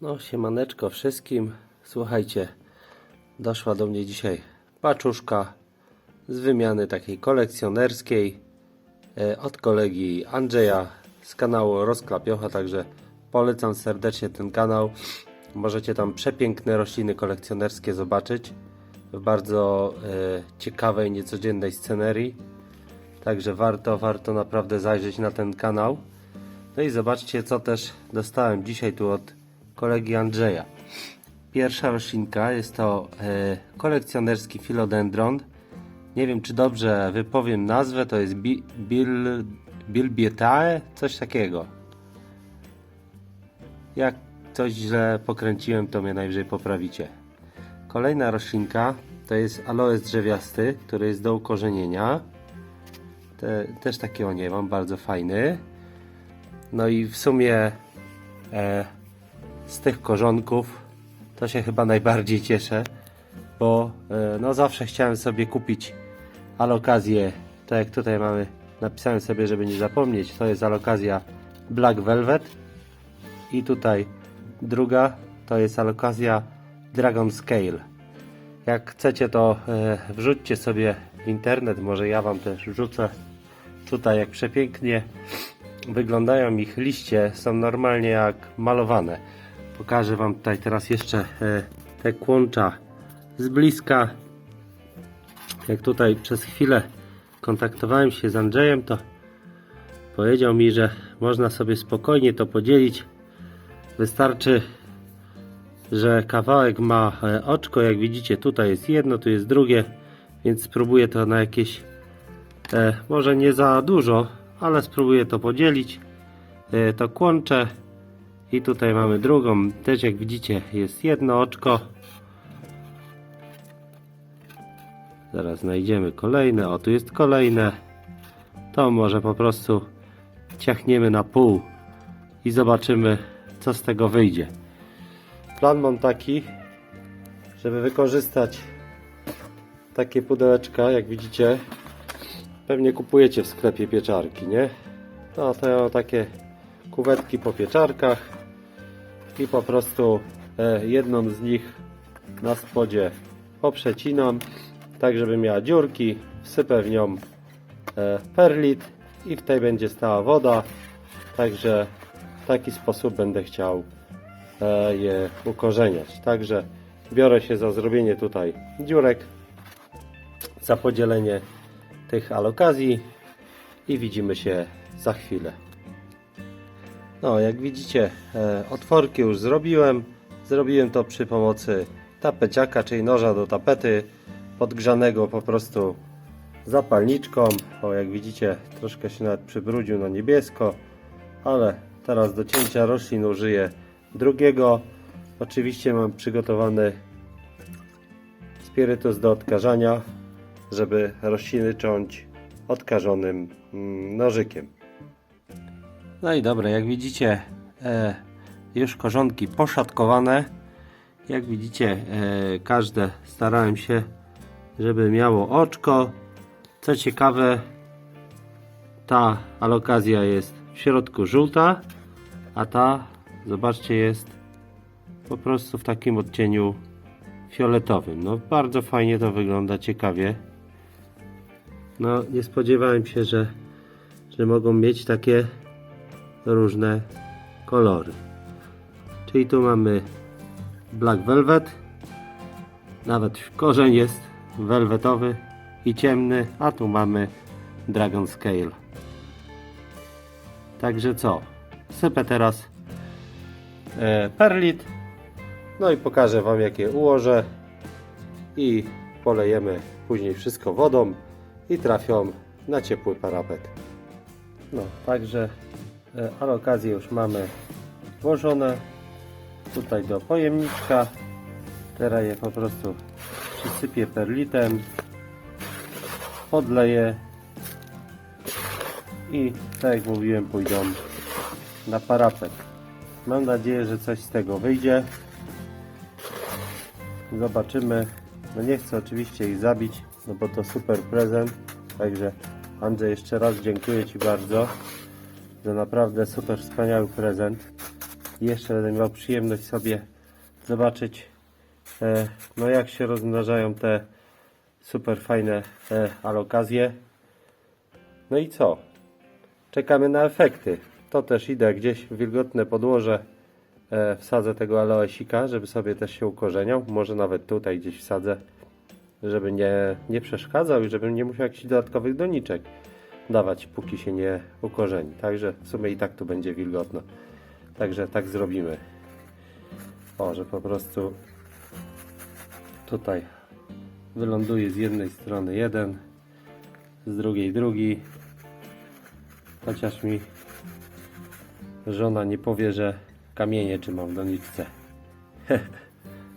No, siemaneczko wszystkim. Słuchajcie, doszła do mnie dzisiaj paczuszka z wymiany takiej kolekcjonerskiej e, od kolegi Andrzeja z kanału Rozklapiocha, także polecam serdecznie ten kanał. Możecie tam przepiękne rośliny kolekcjonerskie zobaczyć w bardzo e, ciekawej, niecodziennej scenerii. Także warto, warto naprawdę zajrzeć na ten kanał. No i zobaczcie, co też dostałem dzisiaj tu od kolegi Andrzeja. Pierwsza roślinka jest to e, kolekcjonerski philodendron. Nie wiem, czy dobrze wypowiem nazwę, to jest bi, bil, bilbietae, coś takiego. Jak coś źle pokręciłem, to mnie najwyżej poprawicie. Kolejna roślinka to jest aloes drzewiasty, który jest do ukorzenienia. Te, też takiego nie mam, bardzo fajny. No i w sumie e, z tych korzonków. To się chyba najbardziej cieszę, bo e, no zawsze chciałem sobie kupić alokazję, tak jak tutaj mamy, napisałem sobie, żeby nie zapomnieć, to jest alokazja Black Velvet. I tutaj druga to jest alokazja Dragon Scale. Jak chcecie to e, wrzućcie sobie w internet, może ja wam też wrzucę. Tutaj jak przepięknie wyglądają ich liście, są normalnie jak malowane. Pokażę Wam tutaj teraz jeszcze e, te kłącza z bliska. Jak tutaj przez chwilę kontaktowałem się z Andrzejem, to powiedział mi, że można sobie spokojnie to podzielić. Wystarczy, że kawałek ma e, oczko, jak widzicie tutaj jest jedno, tu jest drugie, więc spróbuję to na jakieś E, może nie za dużo, ale spróbuję to podzielić. To kłączę. I tutaj mamy drugą. Też jak widzicie jest jedno oczko. Zaraz znajdziemy kolejne. O, tu jest kolejne. To może po prostu ciachniemy na pół i zobaczymy co z tego wyjdzie. Plan mam taki, żeby wykorzystać takie pudełeczka, jak widzicie, Pewnie kupujecie w sklepie pieczarki, nie? No to takie kuwetki po pieczarkach i po prostu e, jedną z nich na spodzie poprzecinam, tak żeby miała dziurki, wsypę w nią e, perlit i w tej będzie stała woda, także w taki sposób będę chciał e, je ukorzeniać. Także biorę się za zrobienie tutaj dziurek, za podzielenie tych alokazji i widzimy się za chwilę. No, jak widzicie, e, otworki już zrobiłem. Zrobiłem to przy pomocy tapeciaka, czyli noża do tapety, podgrzanego po prostu zapalniczką. O, jak widzicie, troszkę się nawet przybrudził na niebiesko, ale teraz do cięcia roślin użyję drugiego. Oczywiście mam przygotowany spirytus do odkażania żeby rośliny ciąć odkażonym mm, nożykiem. No i dobra, jak widzicie e, już korzonki poszatkowane. Jak widzicie e, każde starałem się, żeby miało oczko. Co ciekawe ta alokazja jest w środku żółta, a ta zobaczcie jest po prostu w takim odcieniu fioletowym. No bardzo fajnie to wygląda, ciekawie. No, nie spodziewałem się, że, że mogą mieć takie różne kolory. Czyli tu mamy Black Velvet. Nawet korzeń jest welwetowy i ciemny, a tu mamy Dragon Scale. Także co? Sypę teraz e, perlit. No i pokażę Wam jakie ułożę i polejemy później wszystko wodą i trafią na ciepły parapet. No, także alokacje już mamy włożone tutaj do pojemniczka. Teraz je po prostu przysypię perlitem, podleję i tak jak mówiłem pójdą na parapet. Mam nadzieję, że coś z tego wyjdzie. Zobaczymy. No nie chcę oczywiście ich zabić, no bo to super prezent. Także Andrzej, jeszcze raz dziękuję Ci bardzo za naprawdę super wspaniały prezent. jeszcze będę miał przyjemność sobie zobaczyć e, no jak się rozmnażają te super fajne e, alokazje. No i co? Czekamy na efekty. To też idę gdzieś w wilgotne podłoże. E, wsadzę tego aloesika, żeby sobie też się ukorzeniał. Może nawet tutaj gdzieś wsadzę, żeby nie, nie przeszkadzał i żebym nie musiał jakichś dodatkowych doniczek dawać, póki się nie ukorzeni. Także w sumie i tak tu będzie wilgotno. Także tak zrobimy. O, że po prostu tutaj wyląduje z jednej strony jeden, z drugiej drugi. Chociaż mi żona nie powie, że kamienie trzymam w doniczce.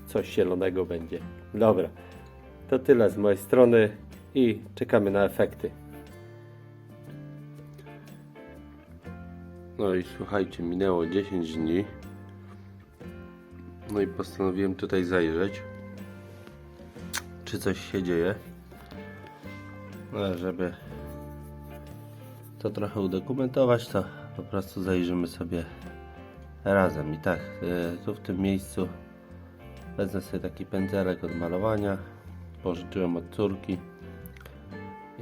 Coś zielonego będzie. Dobra, to tyle z mojej strony i czekamy na efekty. No i słuchajcie, minęło 10 dni. No i postanowiłem tutaj zajrzeć, czy coś się dzieje. No, żeby to trochę udokumentować, to po prostu zajrzymy sobie razem. I tak, e, tu w tym miejscu wezmę sobie taki pędzelek od malowania. Pożyczyłem od córki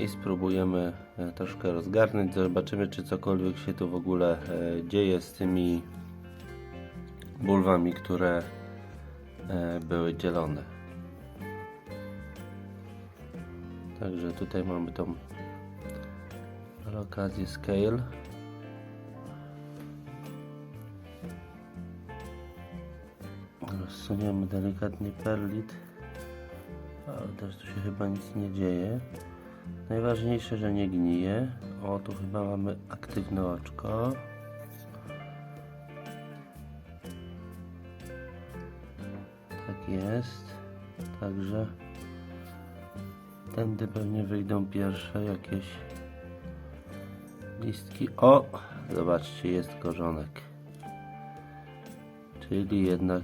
i spróbujemy e, troszkę rozgarnąć. Zobaczymy, czy cokolwiek się tu w ogóle e, dzieje z tymi bulwami, które e, były dzielone. Także tutaj mamy tą okazję scale. Rozsuniemy delikatnie perlit, ale też tu się chyba nic nie dzieje. Najważniejsze, że nie gnije. O, tu chyba mamy aktywne oczko. Tak jest. Także tędy pewnie wyjdą pierwsze jakieś listki. O! Zobaczcie, jest korzonek. Czyli jednak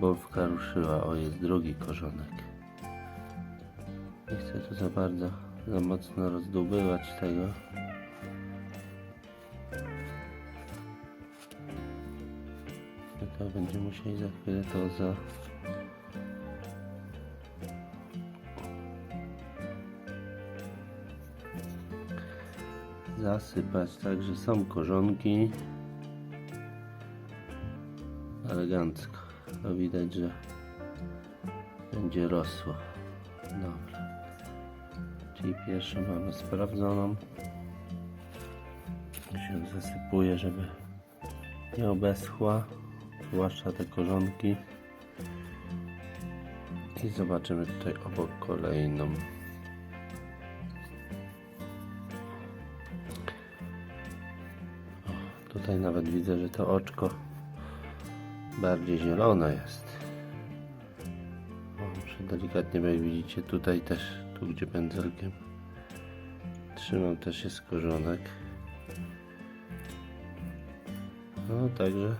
bolwka ruszyła. O, jest drugi korzonek. Nie chcę tu za bardzo, za mocno rozdłubywać tego. Tylko będziemy musieli za chwilę to za... zasypać, także są korzonki. Elegancko. To widać, że będzie rosło. Dobra czyli pierwszą mamy sprawdzoną. Się zasypuje, żeby nie obeschła zwłaszcza te korzonki. I zobaczymy tutaj obok kolejną. O, tutaj nawet widzę, że to oczko bardziej zielone jest. O, delikatnie, bo jak widzicie tutaj też, tu gdzie pędzelkiem. Trzymam też jest korzonek. No także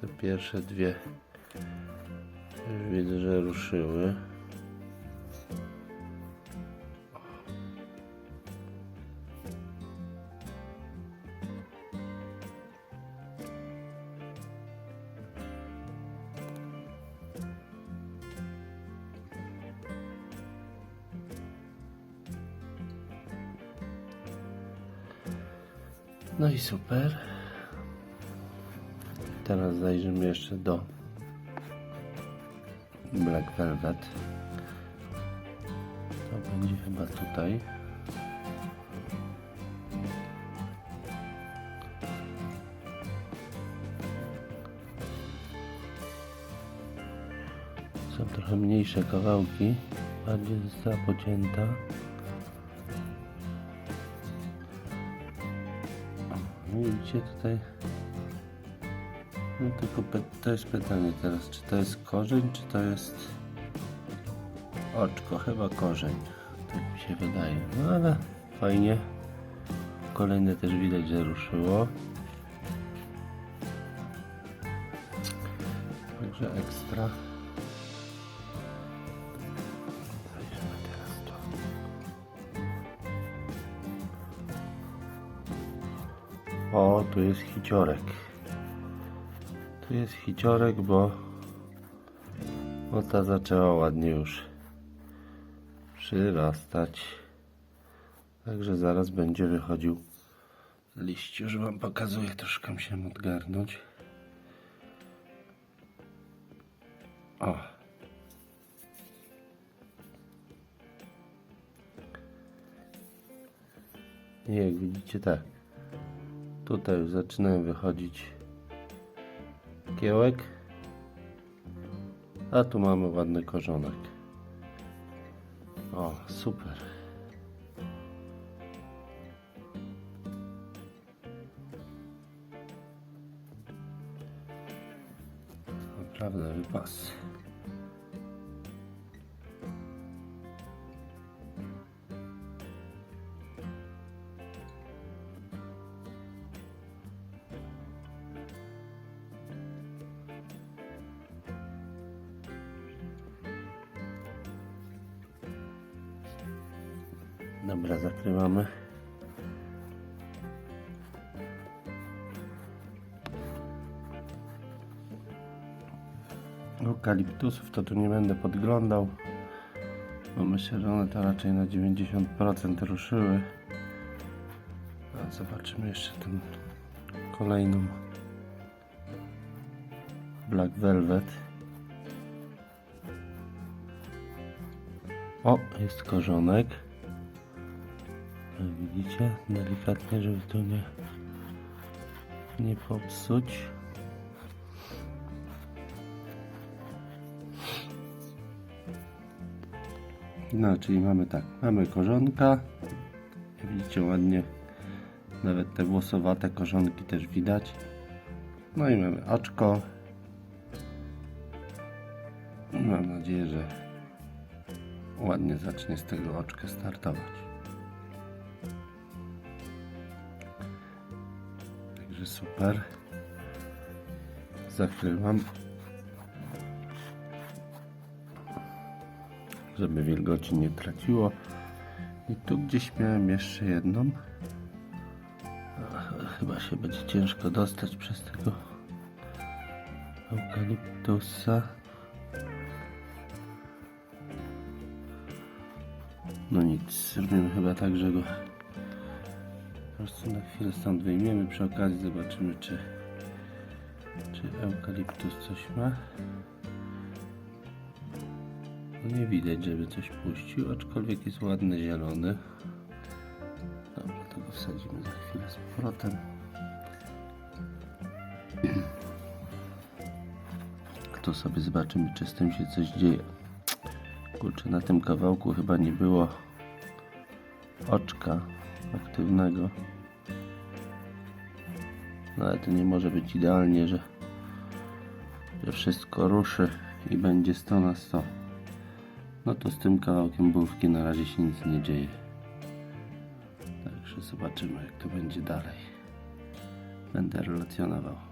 te pierwsze dwie już widzę, że ruszyły No i super. Teraz zajrzymy jeszcze do Black Velvet. To będzie chyba tutaj. Są trochę mniejsze kawałki. Bardziej została pocięta. Widzicie tutaj. No tylko to jest pytanie teraz, czy to jest korzeń, czy to jest oczko, chyba korzeń, tak mi się wydaje, no ale fajnie, kolejne też widać, że ruszyło, także ekstra. Tu jest hiciorek. Tu jest hiciorek, bo bo ta zaczęła ładnie już przyrastać. Także zaraz będzie wychodził liść. Już wam pokazuję, troszkę się odgarnąć. O. Jak widzicie tak. Tutaj już zaczynają wychodzić kiełek. A tu mamy ładny korzonek. O, super. Naprawdę wypas. Dobra, zakrywamy. Eukaliptusów to tu nie będę podglądał. Bo myślę, że one to raczej na 90% ruszyły. A zobaczymy jeszcze tę kolejną Black Velvet. O, jest korzonek. Widzicie, delikatnie, żeby to nie, nie popsuć. No, czyli mamy tak, mamy korzonka. Widzicie ładnie, nawet te włosowate korzonki też widać. No i mamy oczko. Mam nadzieję, że ładnie zacznie z tego oczka startować. Super. Zakrywam. Żeby wilgoci nie traciło. I tu gdzieś miałem jeszcze jedną. Chyba się będzie ciężko dostać przez tego eukaliptusa. No nic, zrobimy chyba tak, że go prostu na chwilę stąd wyjmiemy. Przy okazji zobaczymy, czy, czy eukaliptus coś ma. No nie widać, żeby coś puścił, aczkolwiek jest ładny zielony. Dobra, to go wsadzimy za chwilę z powrotem. Tu sobie zobaczymy, czy z tym się coś dzieje. Kurczę, na tym kawałku chyba nie było oczka aktywnego. No ale to nie może być idealnie, że, że wszystko ruszy i będzie 100 na 100. No to z tym kawałkiem bówki na razie się nic nie dzieje. Także zobaczymy jak to będzie dalej. Będę relacjonował.